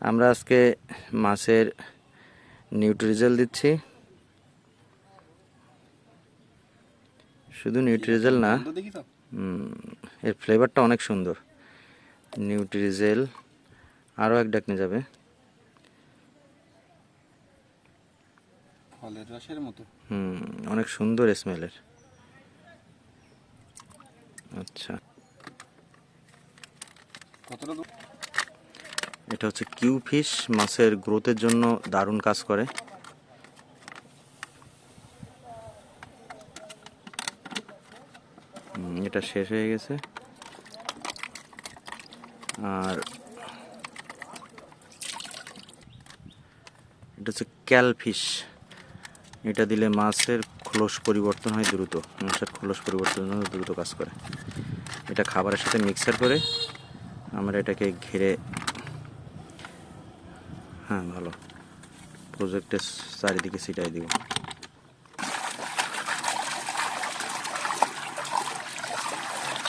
আমরা আজকে মাছের নিউট্রিজেল দিচ্ছি। শুধু নিউট্রিজেল না এর ফ্লেভারটা অনেক সুন্দর। নিউট্রিজেল আরও এক ডাকনে যাবে। ফলের রসের মতো। হুম অনেক সুন্দর স্মেলের আচ্ছা। কতটা এটা হচ্ছে কিউ ফিশ, মাছের গ্রোথের জন্য দারুণ কাজ করে। এটা শেষ হয়ে গেছে। আর এটা হচ্ছে ক্যাল ক্যালফিশ এটা দিলে মাছের খোলস পরিবর্তন হয় দ্রুত। মাছের খোলস পরিবর্তন দ্রুত কাজ করে। এটা খাবারের সাথে মিক্সার করে আমরা এটাকে ঘিরে হ্যাঁ ভালো। প্রজেক্টের চারিদিকে ছিটাই দিব।